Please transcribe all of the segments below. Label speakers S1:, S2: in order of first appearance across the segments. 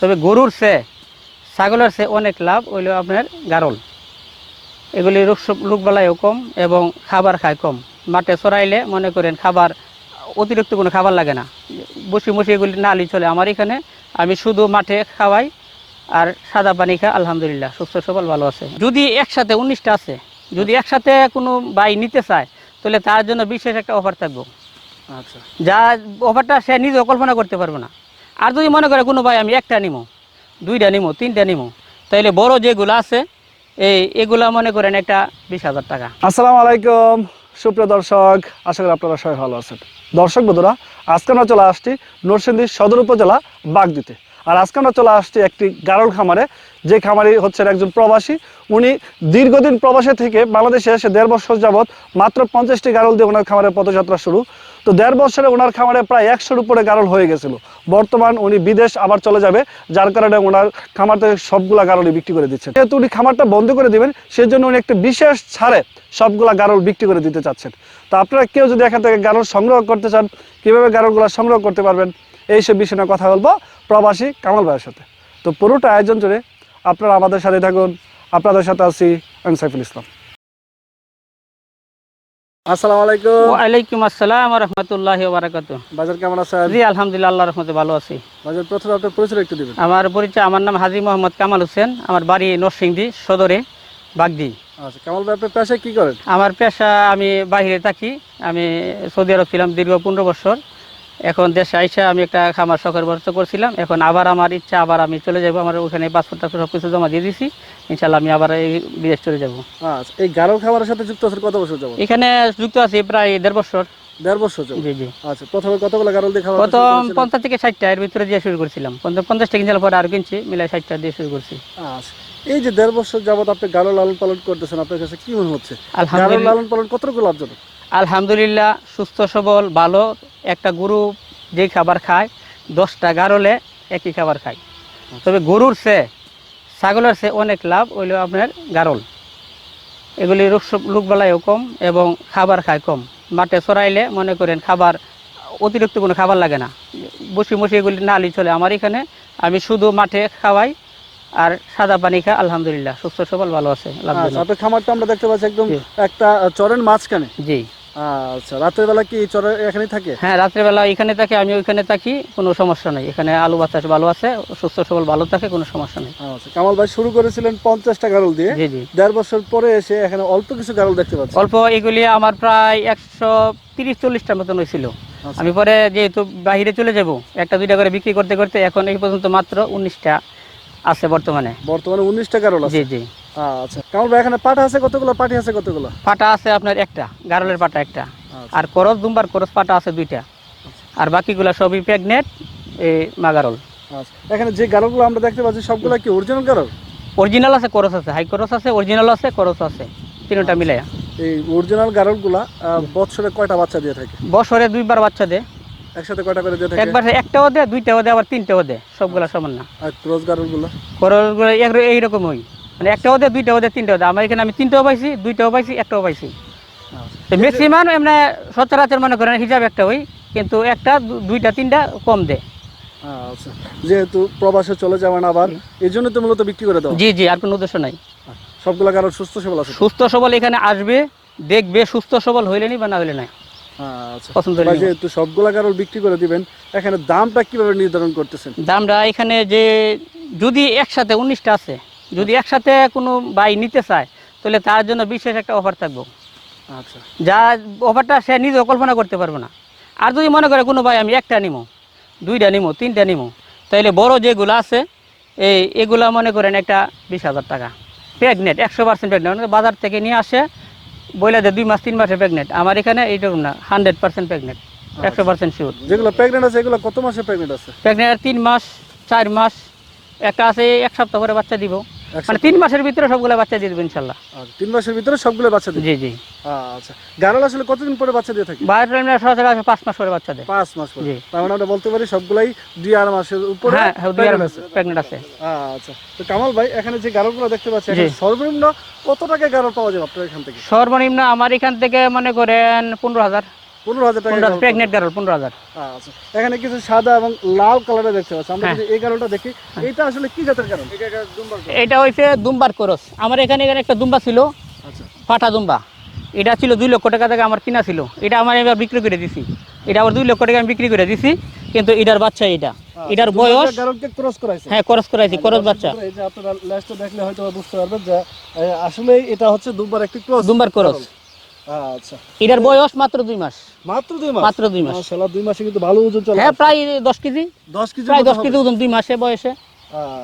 S1: তবে গরুর সে ছাগলের সে অনেক লাভ হইল আপনার গারল। এগুলি রোগ রোগবালাইও কম এবং খাবার খায় কম। মাঠে চড়াইলে মনে করেন খাবার অতিরিক্ত কোনো খাবার লাগে না। বসে বসে এগুলি নালি চলে আমার এখানে। আমি শুধু মাঠে খাওয়াই আর সাদা পানি খাই আলহামদুলিল্লাহ। সুস্থ সবল ভালো আছে। যদি একসাথে উনিশটা আছে যদি একসাথে কোনো বাই নিতে চায় তাহলে তার জন্য বিশেষ একটা অফার থাকব।
S2: আচ্ছা।
S1: যা অফারটা সে নিজেও কল্পনা করতে পারবে না। আর যদি মনে করে কোনো ভাই আমি একটা নিমো, দুইটা নিমো, তিনটা নিমো, তাইলে বড় যেগুলো আছে, এই এগুলা মনে করেন একটা বিশ হাজার টাকা।
S2: আসসালামু আলাইকুম, সুপ্রিয় দর্শক, আশা করি আপনারা সবাই ভালো আছেন। দর্শক বন্ধুরা, আজকে আমরা চলে আসছি নরসিংদী সদর উপজেলা বাগদিতে। আর আজকে আমরা চলে আসছি একটি গারল খামারে, যে খামারি হচ্ছেন একজন প্রবাসী। উনি দীর্ঘদিন প্রবাসে থেকে বাংলাদেশে এসে দেড় বছর যাবৎ মাত্র পঞ্চাশটি গারল দিয়ে ওনার খামারের পদযাত্রা শুরু। তো দেড় বছরে ওনার খামারে প্রায় একশোর উপরে গারল হয়ে গেছিল। বর্তমান উনি বিদেশ আবার চলে যাবে, যার কারণে ওনার খামার থেকে সবগুলা গারলই বিক্রি করে দিচ্ছেন। যেহেতু উনি খামারটা বন্ধ করে দিবেন, সেজন্য উনি একটা বিশেষ ছাড়ে সবগুলা গারল বিক্রি করে দিতে চাচ্ছেন। তো আপনারা কেউ যদি এখান থেকে গারল সংগ্রহ করতে চান, কীভাবে গারলগুলো সংগ্রহ করতে পারবেন? এইসব বিষয় নিয়ে কথা বলব প্রবাসী কামাল ভাইয়ের সাথে। তো পুরোটা আয়োজন জুড়ে আপনারা আমাদের সাথে থাকুন। আপনাদের সাথে আছি আমি সাইফুল ইসলাম। আসসালামু আলাইকুম।
S1: ওয়ালাইকুম আসসালাম রহমতুল্লাহ বারাকাতু
S2: বাজার কেমন আছেন?
S1: জি আলহামদুলিল্লাহ আল্লাহ রহমতে ভালো আছি।
S2: বাজার প্রথমে আপনার পরিচয় একটু দিবেন।
S1: আমার পরিচয় আমার নাম হাজি মোহাম্মদ কামাল হোসেন। আমার বাড়ি নরসিংদী সদরে বাগদি।
S2: আচ্ছা কামাল ভাই আপনার পেশায় কি করেন?
S1: আমার পেশা আমি বাইরে থাকি। আমি সৌদি আরব ছিলাম দীর্ঘ পনেরো বছর। এখন দেশে আইসা আমি একটা খামার শখের ব্যবস্থা করছিলাম। এখন আবার আমার ইচ্ছা আবার আমি চলে যাব। আমার ওখানে পাসপোর্ট টাসপোর্ট সব কিছু জমা দিয়ে দিছি। ইনশাল্লাহ আমি আবার এই বিদেশ চলে যাব।
S2: আচ্ছা এই গারল খাবারের সাথে যুক্ত আছেন কত বছর যাবত
S1: এখানে যুক্ত আছি প্রায় দেড় বছর।
S2: দেড় বছর
S1: জি জি।
S2: আচ্ছা প্রথমে কতগুলো গারল দিয়ে
S1: প্রথম পঞ্চাশ থেকে ষাটটা এর ভিতরে দিয়ে শুরু করছিলাম। পঞ্চাশ কিনছিলাম পরে আরও কিনছি মিলাই ষাটটা দিয়ে শুরু করছি।
S2: আচ্ছা এই যে দেড় বছর যাবত আপনি লালন পালন করতেছেন আপনার কাছে কি মনে হচ্ছে? গারল লালন পালন কতটুকু লাভজনক?
S1: আলহামদুলিল্লাহ সুস্থ সবল ভালো একটা গরু যে খাবার খায় দশটা গারলে একই খাবার খায়। তবে গরুর সে ছাগলের সে অনেক লাভ হইল আপনার গারল। এগুলি রোগ রোগবালাইও কম এবং খাবার খায় কম। মাঠে চড়াইলে মনে করেন খাবার অতিরিক্ত কোনো খাবার লাগে না। বসি বসে এগুলি নালি চলে আমার এখানে। আমি শুধু মাঠে খাওয়াই আর সাদা পানি খাই আলহামদুলিল্লাহ। সুস্থ সবল ভালো আছে
S2: আচ্ছা আপনার খামারটা আমরা দেখতে পাচ্ছি একদম। একটা চরের মাঝখানে।
S1: জি।
S2: আচ্ছা রাতের বেলা কি এই চরের এখানেই থাকে?
S1: হ্যাঁ রাত্রেবেলা এখানে থাকি আমি ওইখানে থাকি কোনো সমস্যা নেই। এখানে আলু বাতাস ভালো আছে সুস্থ সবল ভালো থাকে কোনো সমস্যা নেই।
S2: আচ্ছা কামাল ভাই শুরু করেছিলেন পঞ্চাশটা গারল দিয়ে।
S1: জি জি।
S2: দেড় বছর পরে এসে এখানে অল্প কিছু গারল দেখতে পাচ্ছি।
S1: অল্প এগুলি আমার প্রায় একশো তিরিশ চল্লিশটার মতন হয়েছিল।
S2: আচ্ছা।
S1: আমি পরে যেহেতু বাইরে চলে যাব একটা দুইটা করে বিক্রি করতে করতে এখন এই পর্যন্ত মাত্র উনিশটা আছে বর্তমানে।
S2: বর্তমানে উনিশটা গারল আছে।
S1: জি জি।
S2: আচ্ছা। কামাল ভাই এখানে পাঠা আছে কতগুলো? পাঠি আছে কতগুলো?
S1: পাটা আছে আপনার একটা গারলের পাটা একটা।
S2: আচ্ছা।
S1: আর করস দুম্বার করস পাটা আছে দুইটা। আর বাকিগুলা সবই প্রেগনেট এই মাগারল।
S2: আচ্ছা। এখানে যে গারলগুলো আমরা দেখতে পাচ্ছি সবগুলো কি অরিজিনাল গারল?
S1: অরিজিনাল আছে করস আছে। হাই করস আছে অরিজিনাল আছে করস আছে। তিনটা মিলাই
S2: এই অরিজিনাল গারলগুলা বছরে কয়টা বাচ্চা দিয়ে থাকে?
S1: বছরে দুইবার বাচ্চা দেয়।
S2: একসাথে কয়টা করে দিয়ে থাকে?
S1: একবার একটাও দেয় দুইটাও দেয় আবার তিনটাও দেয়। সবগুলা সমান না।
S2: আর ক্রস গারলগুলো?
S1: করলগুলো এক- এইরকমই। মানে একটা দেয় দুইটা দেয় তিনটাও দেয় আমার এখানে আমি তিনটাও পাইছি দুইটাও পাইছি একটাও পাইছি।
S2: আচ্ছা।
S1: তো ম্যাক্সিমাম এমনি সচরাচর মনে করেন হিসাব একটা হই কিন্তু একটা দুইটা তিনটা কম দেয়।
S2: আচ্ছা। যেহেতু প্রবাসে চলে যাবেন আবার এই জন্য তো মূলত বিক্রি করে দাও?
S1: জি জি আর কোনো উদ্দেশ্য নাই।
S2: সবগুলো গারল সুস্থ সবল আছে?
S1: সুস্থ সবল এখানে আসবে দেখবে সুস্থ সবল হইলে নি বা না হইলে নাই।
S2: আচ্ছা।
S1: পছন্দ
S2: যেহেতু সবগুলা গারল বিক্রি করে দিবেন এখানে দামটা কীভাবে নির্ধারণ করতেছেন?
S1: দামটা এখানে যে যদি একসাথে উনিশটা আছে যদি একসাথে কোনো বাই নিতে চায় তাহলে তার জন্য বিশেষ একটা অফার থাকব।
S2: আচ্ছা।
S1: যা অফারটা সে নিজেও কল্পনা করতে পারবে না। আর যদি মনে করে কোনো ভাই আমি একটা নিমো দুইটা নিমো তিনটা নিমো তাইলে বড় যেগুলো আছে এই এগুলা মনে করেন একটা বিশ হাজার টাকা। প্রেগনেট একশো পার্সেন্ট প্রেগনেট বাজার থেকে নিয়ে আসে বইলা যে দুই মাস তিন মাসে প্রেগনেট আমার এখানে এইরকম না হান্ড্রেড পার্সেন্ট প্রেগনেট একশো পার্সেন্ট শিওর
S2: যেগুলো প্রেগনেন্ট আছে এগুলো কত মাসে প্রেগনেন্ট আছে?
S1: প্রেগনেট তিন মাস চার মাস একটা আছে এক সপ্তাহ পরে বাচ্চা দিব। মানে তিন মাসের ভিতরে সবগুলো বাচ্চা দিয়ে দেবো ইনশাল্লাহ।
S2: তিন মাসের ভিতরে সবগুলো বাচ্চা
S1: জি জি।
S2: আচ্ছা। গারল আসলে কতদিন পরে বাচ্চা দিয়ে থাকে?
S1: বাইরের সরাসরি পাঁচ মাস পরে বাচ্চা দেয়।
S2: পাঁচ মাস পরে। তার মানে আমরা বলতে পারি সবগুলাই দুই আড়াই মাসের উপরে
S1: হ্যাঁ হ্যাঁ দুই
S2: আছে।
S1: প্রেগনেন্ট আছে।
S2: আচ্ছা। তো কামাল ভাই এখানে যে গারলগুলো দেখতে পাচ্ছি এখানে সর্বনিম্ন কত টাকা গারল পাওয়া যাবে আপনার এখান থেকে?
S1: সর্বনিম্ন আমার এখান থেকে মনে করেন পনেরো হাজার।
S2: পনেরো হাজার টাকা
S1: প্রেগনেন্ট গারল পনেরো হাজার।
S2: আচ্ছা এখানে কিছু সাদা এবং লাল কালারের দেখতে পাচ্ছি। আমরা
S1: হ্যাঁ।
S2: যদি এই গারলটা দেখি এটা আসলে কি জাতের গারল এটা এটা দুম্বার গারল।
S1: এটা হইছে দুম্বার করস। আমার এখানে এখানে একটা দুম্বা ছিল
S2: আচ্ছা।
S1: পাঠা দুম্বা। এটা ছিল দুই লক্ষ টাকা থেকে আমার কিনা ছিল। এটা আমার এবার বিক্রি করে দিছি। এটা আবার দুই লক্ষ টাকা আমি বিক্রি করে দিছি কিন্তু এটার বাচ্চা এটা এটার বয়স
S2: ক্রস করাইছে?
S1: হ্যাঁ করস করাইছি করস বাচ্চা।
S2: এই যে আপনারা দেখলে হয়তো বুঝতে পারবেন যে আসলে এটা হচ্ছে দুম্বার একটি ক্রস
S1: দুম্বার করস
S2: আচ্ছা।
S1: এটার বয়স মাত্র দুই মাস।
S2: মাত্র দুই মাস?
S1: মাত্র দুই মাস।
S2: মাশাআল্লাহ দুই মাসে কিন্তু ভালো ওজন চলে
S1: হ্যাঁ প্রায় দশ কেজি।
S2: দশ কেজি
S1: প্রায়
S2: মতো
S1: দশ
S2: হবে।
S1: কেজি ওজন দুই মাসে বয়সে।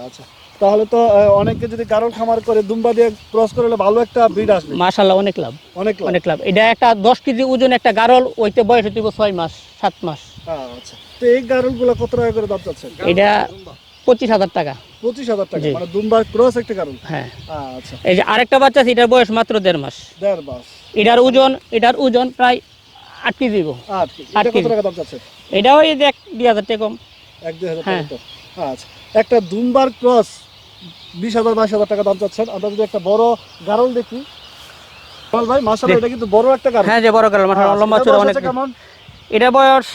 S2: আচ্ছা তাহলে তো অনেকে যদি গারল খামার করে দুম্বা দিয়ে ক্রস করলে ভালো একটা ব্রিড আসবে।
S1: মাশাল্লাহ অনেক লাভ।
S2: অনেক লাভ।
S1: অনেক লাভ। এটা একটা দশ কেজি ওজন একটা গারল ওইতে বয়স হইতে ছয় মাস সাত মাস।
S2: আচ্ছা তো এই গারলগুলো কত টাকা করে দাম চাচ্ছেন?
S1: এটা পঁচিশ হাজার টাকা।
S2: পঁচিশ হাজার টাকা। মানে দুম্বা ক্রস একটা গারল।
S1: হ্যাঁ।
S2: আচ্ছা।
S1: এই যে আরেকটা বাচ্চা আছে এটার বয়স মাত্র দেড় মাস।
S2: দেড় মাস।
S1: এটার ওজন এটার ওজন প্রায় আট কেজি
S2: আট কেজি।
S1: আট
S2: এটা
S1: ওই যে এক দুই হাজার টাকা কম।
S2: এক দুই হাজার
S1: হ্যাঁ।
S2: আচ্ছা। একটা দুম্বার ক্রস বিশ হাজার বাইশ হাজার টাকা দাম চাচ্ছেন। আমরা যদি একটা বড় গারল দেখি ভাই মাসাল্লাহ এটা কিন্তু বড় একটা গারল।
S1: হ্যাঁ যে বড় গারল মাথা
S2: আচ্ছা,
S1: লম্বা অনেক। এটা বয়স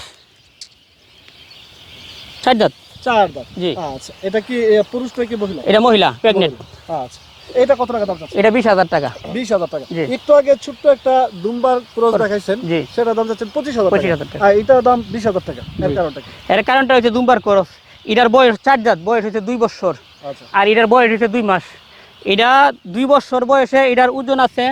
S1: ষাট দাঁত।
S2: চার দাঁত।
S1: জি।
S2: আচ্ছা এটা কি পুরুষ নাকি মহিলা?
S1: এটা মহিলা প্রেগনেন্ট
S2: আচ্ছা। এটা কত টাকা দাম
S1: এটা বিশ হাজার টাকা।
S2: বিশ হাজার টাকা। একটু আগে ছোট্ট একটা দুম্বার ক্রস দেখাইছেন সেটা দাম যাচ্ছেন পঁচিশ হাজার
S1: পঁচিশ
S2: টাকা
S1: হাজার টাকা।
S2: আর এটার দাম বিশ হাজার টাকা এর কারণটা
S1: এর কারণটা হচ্ছে দুম্বার করস। এটার বয়স চার দাঁত বয়স হচ্ছে দুই বছর।
S2: আচ্ছা।
S1: আর এটার বয়স হচ্ছে দুই মাস। এটা দুই বছর বয়সে এটার ওজন আছে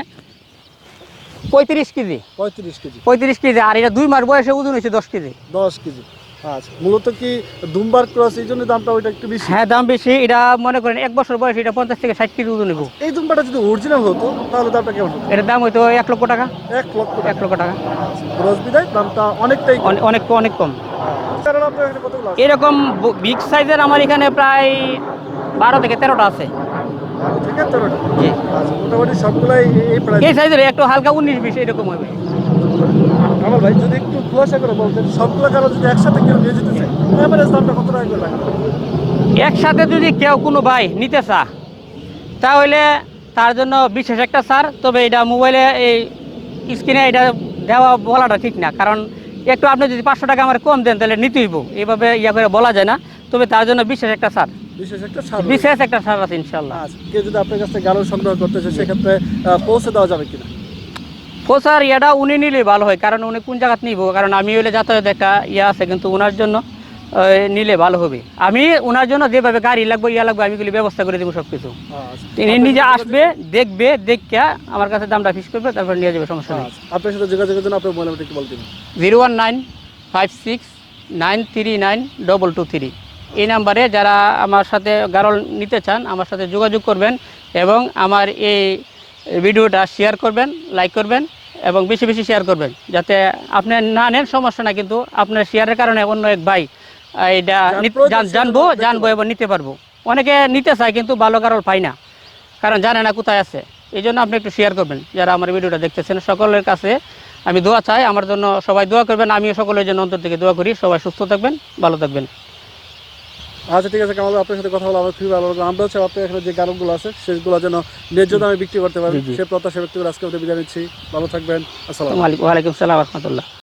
S1: পঁয়ত্রিশ কেজি।
S2: পঁয়ত্রিশ কেজি।
S1: পঁয়ত্রিশ কেজি। আর এটা দুই মাস বয়সে ওজন হচ্ছে দশ কেজি।
S2: দশ কেজি। আচ্ছা মূলত কি দুম্বার ক্রস এই জন্য দামটা ওইটা একটু বেশি?
S1: হ্যাঁ দাম বেশি। এটা মনে করেন এক বছর বয়স এটা পঞ্চাশ থেকে ষাট কেজি ওজন নেব।
S2: এই দুম্বাটা যদি অরিজিনাল হতো তাহলে দামটা কেমন হতো?
S1: এটার দাম হয়তো এক লক্ষ টাকা।
S2: এক লক্ষ
S1: এক লক্ষ টাকা।
S2: ক্রস বিদায় দামটা অনেকটাই।
S1: অনেক অনেক কম।
S2: আছে?
S1: এরকম বিগ সাইজের আমার এখানে প্রায় বারো থেকে তেরোটা আছে।
S2: বারো থেকে তেরোটা। আচ্ছা মোটামুটি সবগুলাই এই
S1: সাইজের একটু হালকা উনিশ বিশ এরকম হবে।
S2: আমার ভাই যদি একটু খোলাসা করে বলতেন সবগুলো কারণ যদি একসাথে কেউ নিয়ে যেতে চায় এভারেজ দামটা কত টাকা করে
S1: একসাথে যদি কেউ কোনো ভাই নিতে চা তাহলে তার জন্য বিশেষ একটা সার তবে এটা মোবাইলে এই স্ক্রিনে এটা দেওয়া বলাটা ঠিক না কারণ একটু আপনি যদি পাঁচশো টাকা আমার কম দেন তাহলে নিতেই হইব এইভাবে ইয়া করে বলা যায় না তবে তার জন্য বিশেষ একটা সার
S2: বিশেষ একটা ছাড়
S1: বিশেষ একটা সার আছে ইনশাল্লাহ
S2: আচ্ছা কেউ যদি আপনার কাছ থেকে গালো সংগ্রহ করতে চায় সেক্ষেত্রে পৌঁছে দেওয়া যাবে কিনা?
S1: প্রচার ইয়াটা উনি নিলেই ভালো হয় কারণ উনি কোন জায়গাত নিব? কারণ আমি হইলে যাতায়াত একটা ইয়ে আছে কিন্তু ওনার জন্য নিলে ভালো হবে। আমি ওনার জন্য যেভাবে গাড়ি লাগবে ইয়া লাগবে আমি এগুলি ব্যবস্থা করে দেবো সব কিছু
S2: আচ্ছা।
S1: তিনি নিজে আসবে দেখবে দেখে আমার কাছে দামটা ফিক্স করবে তারপর নিয়ে যাবে সমস্যা নেই।
S2: আচ্ছা। আপনার সাথে যোগাযোগের জন্য আপনার মোবাইল নাম্বারটা একটু বলতে দিন
S1: zero one nine five six nine three nine double two three. এই নাম্বারে যারা আমার সাথে গারল নিতে চান আমার সাথে যোগাযোগ করবেন এবং আমার এই ভিডিওটা শেয়ার করবেন লাইক করবেন। এবং বেশি বেশি শেয়ার করবেন। যাতে আপনি না নেন সমস্যা না কিন্তু আপনার শেয়ারের কারণে অন্য এক ভাই এটা জানব জানব এবং নিতে পারব। অনেকে নিতে চায় কিন্তু ভালো গারল পায় না। কারণ জানে না কোথায় আছে। এই জন্য আপনি একটু শেয়ার করবেন। যারা আমার ভিডিওটা দেখতেছেন সকলের কাছে আমি দোয়া চাই। আমার জন্য সবাই দোয়া করবেন। আমিও সকলের জন্য অন্তর থেকে দোয়া করি। সবাই সুস্থ থাকবেন ভালো থাকবেন।
S2: আচ্ছা ঠিক আছে কামাল আপনার সাথে কথা বলে আমার খুবই ভালো লাগল। আমরা হচ্ছে আপনার এখানে যে গানগুলো আছে সেগুলো যেন ন্যায্য দামে বিক্রি করতে পারেন।
S1: জি।
S2: সে প্রত্যাশা ব্যক্তি করে আজকে আমাদের বিদায় নিচ্ছি। ভালো থাকবেন। আসসালাম
S1: ওয়ালাইকুম সালাম রহমতুল্লাহ।